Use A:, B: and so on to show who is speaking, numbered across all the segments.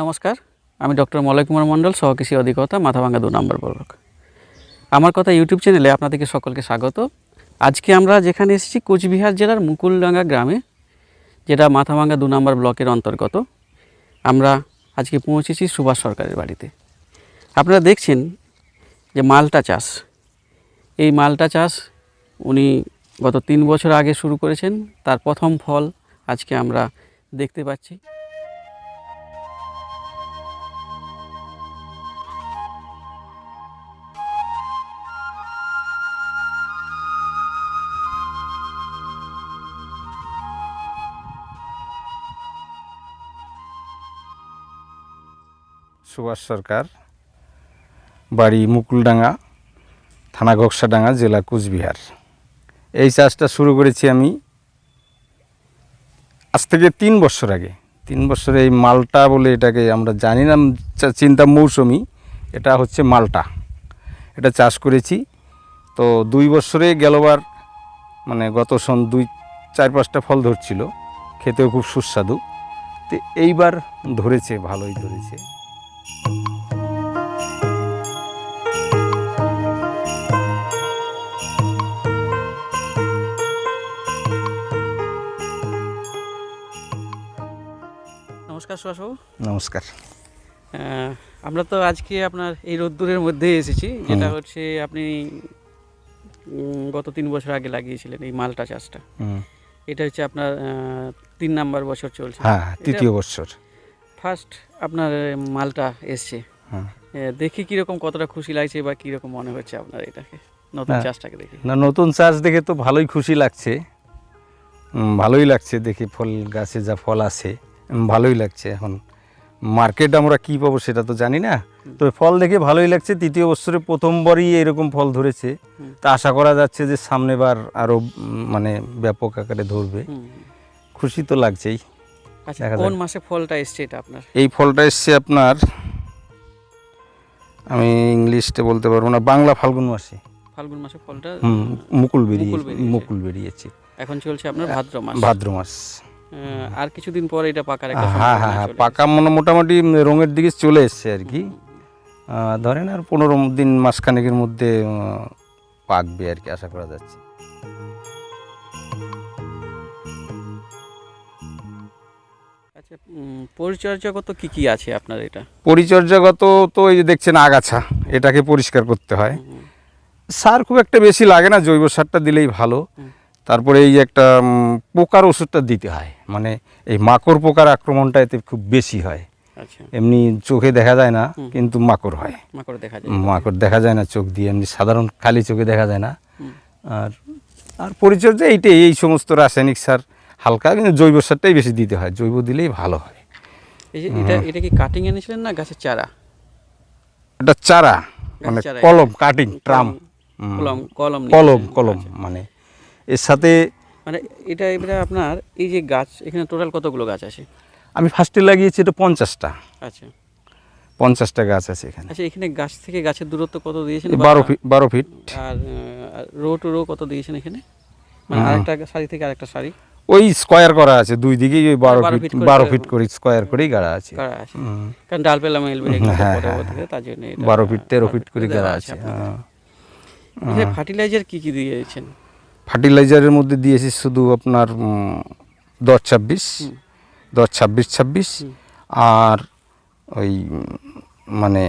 A: নমস্কার, আমি ডক্টর মলয় কুমার মণ্ডল সহকৃষি অধিকর্তা, মাথাভাঙ্গা দু নম্বর ব্লক আমার কথা ইউটিউব চ্যানেলে আপনাদেরকে সকলকে স্বাগত। আজকে আমরা যেখানে এসেছি, কোচবিহার জেলার মুকুলডাঙ্গা গ্রামে, যেটা মাথাভাঙ্গা দু নম্বর ব্লকের অন্তর্গত। আমরা আজকে পৌঁছেছি সুভাষ সরকারের বাড়িতে। আপনারা দেখছেন যে মালটা চাষ। এই মালটা চাষ উনি গত তিন বছর আগে শুরু করেছেন, তার প্রথম ফল আজকে আমরা দেখতে পাচ্ছি।
B: সুভাষ সরকার, বাড়ি মুকুলডাঙ্গা, থানা ঘোকসাডাঙ্গা, জেলা কুচবিহার। এই চাষটা শুরু করেছি আমি আজ থেকে তিন বছর আগে। তিন বছরে এই মালটা বলে এটাকে আমরা জানি না চিন্তা মৌসুমি, এটা হচ্ছে মালটা। এটা চাষ করেছি। তো দুই বছরে গেলবার মানে গত সন দুই, চার পাঁচটা ফল ধরছিল। খেতেও খুব সুস্বাদু। তো এইবার ধরেছে, ভালোই ধরেছে।
A: নমস্কার সুভাষবাবু।
B: নমস্কার।
A: আমরা তো আজকে আপনার এই রোদ্দুরের মধ্যে এসেছি যেটা হচ্ছে আপনি গত তিন বছর আগে লাগিয়েছিলেন এই মালটা চাষটা। এটা হচ্ছে আপনার তিন নাম্বার বছর চলছে।
B: হ্যাঁ তৃতীয় বছর।
A: ফার্স্ট আপনার মালটা এসছে।
B: হ্যাঁ।
A: দেখি কীরকম কতটা খুশি লাগছে বা কীরকম মনে হচ্ছে আপনার এটাকে নতুন
B: হ্যাঁ।
A: চাষটাকে দেখি।
B: না নতুন চাষ দেখে তো ভালোই খুশি লাগছে। ভালোই লাগছে দেখি ফল গাছে যা ফল আছে ভালোই লাগছে এখন। মার্কেট আমরা কি পাবো সেটা তো জানি না। তো ফল দেখে ভালোই লাগছে তৃতীয় বছরে প্রথমবারই এরকম ফল ধরেছে। তা আশা করা যাচ্ছে যে সামনেবার আরও মানে ব্যাপক আকারে ধরবে। খুশি তো লাগছেই।
A: আচ্ছা কোন মাসে ফলটা এসছে এটা আপনার?
B: এই ফলটা এসছে আপনার আমি ইংলিশটা বলতে পারব না বাংলা ফাল্গুন মাসে।
A: ফাল্গুন মাসে ফলটা
B: মুকুল বেরিয়ে।
A: মুকুল বেরিয়েছে। এখন চলছে আপনার ভাদ্র মাস।
B: ভাদ্র মাস।
A: আর কিছুদিন পরে এটা পাকার একটা
B: হ্যাঁ হ্যাঁ হ্যাঁ পাকা মনে মোটামুটি রঙের দিকে চলে এসছে আর কি। ধরেন আর পনেরো দিন মাসখানেকের মধ্যে পাকবে আর কি আশা করা যাচ্ছে।
A: পরিচর্যাগত কি কি আছে আপনার এটা?
B: পরিচর্যাগত তো এই যে দেখছেন আগাছা এটাকে পরিষ্কার করতে হয়। সার খুব একটা বেশি লাগে না জৈব সারটা দিলেই ভালো। তারপরে এই একটা পোকার ওষুধটা দিতে হয়। মানে এই মাকড় পোকার আক্রমণটা এতে খুব বেশি হয়।
A: আচ্ছা।
B: এমনি চোখে দেখা যায় না কিন্তু মাকড় হয়।
A: মাকড় দেখা যায়।
B: মাকড় দেখা যায় না চোখ দিয়ে এমনি সাধারণ খালি চোখে দেখা যায় না। আর আর পরিচর্যা এইটাই এই সমস্ত রাসায়নিক সার হালকা কিন্তু জৈব সারটাই বেশি দিতে হয়। জৈব দিলেই ভালো হয়।
A: এই যে এটা এটা কি কাটিং এনেছিলেন না গাছের চারা?
B: এটা চারা মানে কলম কাটিং ট্রাম
A: কলম কলম
B: কলম কলম
A: আচ্ছা।
B: মানে এর সাথে
A: মানে এটা এবারে আপনার এই যে গাছ এখানে টোটাল কতগুলো গাছ আছে?
B: আমি ফার্স্টে লাগিয়েছি এটা পঞ্চাশটা।
A: আচ্ছা।
B: পঞ্চাশটা গাছ আছে এখানে।
A: আচ্ছা এখানে গাছ থেকে গাছের দূরত্ব কত দিয়েছেন
B: বারো ফিট বারো ফিট।
A: আর রো টু রো কত দিয়েছেন এখানে? মানে আরেকটা সারি থেকে আরেকটা সারি
B: ওই স্কোয়ার করা আছে দুই দিকেই ওই বারো ফিট বারো ফিট করে স্কোয়ার করেই গাড়া আছে।
A: করা আছে। কারণ ডাল পেলাম এলবে
B: হ্যাঁ, হ্যাঁ,
A: তার জন্য
B: বারো ফিট তেরো ফিট করে গাড়া আছে হ্যাঁ।
A: ফার্টিলাইজার কি কি দিয়েছেন?
B: ফার্টিলাইজারের মধ্যে দিয়েছি শুধু আপনার দশ ছাব্বিশ দশ ছাব্বিশ ছাব্বিশ আর ওই মানে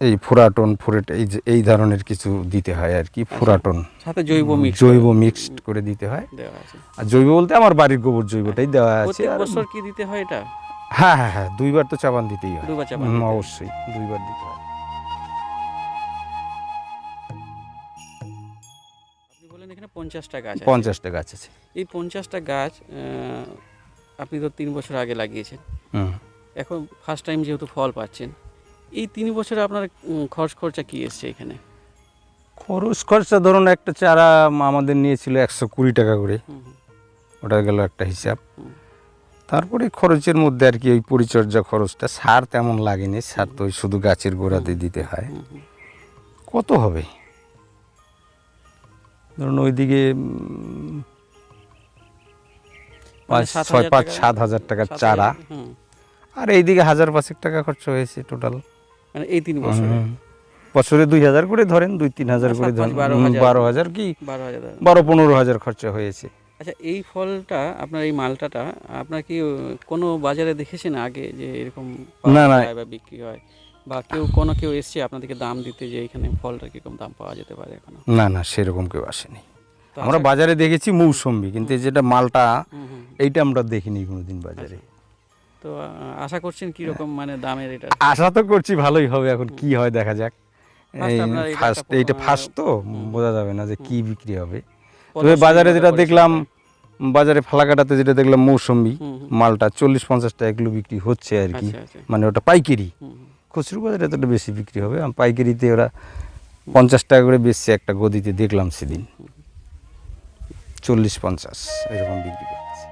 B: এই ফুরাটন ফুরেট এই যে এই ধরনের কিছু দিতে হয় আর কি ফুরাটন।
A: সাথে জৈব মিক্স
B: জৈব মিক্সড করে দিতে হয়।
A: দেওয়া আছে।
B: আর জৈব বলতে আমার বাড়ির গোবর জৈবটাই দেওয়া আছে আর
A: বছর কি দিতে হয় এটা?
B: হ্যাঁ হ্যাঁ হ্যাঁ দুইবার তো চাবান দিতেই হয়।
A: দুবার চাপান
B: হুম, অবশ্যই দুইবার দিতে হয়।
A: আপনি বলেন এখানে পঞ্চাশটা গাছ আছে।
B: পঞ্চাশটা গাছ আছে।
A: এই পঞ্চাশটা গাছ আপনি তো তিন বছর আগে লাগিয়েছেন।
B: হুম।
A: এখন ফার্স্ট টাইম যেহেতু ফল পাচ্ছেন এই তিন বছরে আপনার খরচ খরচা কি এসছে এখানে?
B: খরচ খরচা ধরুন একটা চারা আমাদের নিয়েছিল একশো কুড়ি টাকা করে। ওটা গেল একটা হিসাব। তারপরে খরচের মধ্যে আর কি ওই পরিচর্যা খরচটা সার তেমন লাগেনি সার তো ওই শুধু গাছের গোড়াতে দিতে হয়। কত হবে? ধরুন ওইদিকে পাঁচ ছয়
A: হাজার
B: পাঁচ
A: টাকা-
B: সাত হাজার টাকার চারা। আর এইদিকে হাজার পাঁচেক টাকা খরচ হয়েছে টোটাল।
A: মানে এই তিন বছরে।
B: বছরে দুই হাজার করে ধরেন দুই তিন হাজার করে ধরেন।
A: বারো হাজার।
B: কি?
A: বারো হাজার
B: বারো। পনেরো হাজার খরচা হয়েছে।
A: আচ্ছা এই ফলটা আপনার এই মালটাটা আপনার কি কোনো বাজারে দেখেছেন আগে যে এরকম
B: না, না।
A: বা বিক্রি হয়? বা কেউ কোনো কেউ এসছে আপনাদেরকে দাম দিতে যে এখানে ফলটা কীরকম দাম পাওয়া যেতে পারে এখনও?
B: না না সেরকম কেউ আসেনি। আমরা বাজারে দেখেছি মৌসম্বি কিন্তু যেটা মালটা। এইটা আমরা দেখিনি কোনোদিন বাজারে।
A: তো আশা করছেন কীরকম মানে দামের এটা?
B: আশা তো করছি ভালোই হবে এখন কি হয় দেখা যাক। ফার্স্ট এইটা ফার্স্ট তো বোঝা যাবে না যে কি বিক্রি হবে। তবে বাজারে যেটা দেখলাম বাজারে ফালাকাটাতে যেটা দেখলাম
A: হুম।
B: মালটা চল্লিশ পঞ্চাশ টাকা কিলো বিক্রি হচ্ছে আর কি।
A: আচ্ছা আচ্ছা।
B: মানে ওটা পাইকারি। খুচরো বাজারে এতটা বেশি বিক্রি হবে। পাইকারিতে ওরা পঞ্চাশ টাকা করে বেচছে একটা গদিতে দেখলাম সেদিন। চল্লিশ পঞ্চাশ এরকম বিক্রি করছে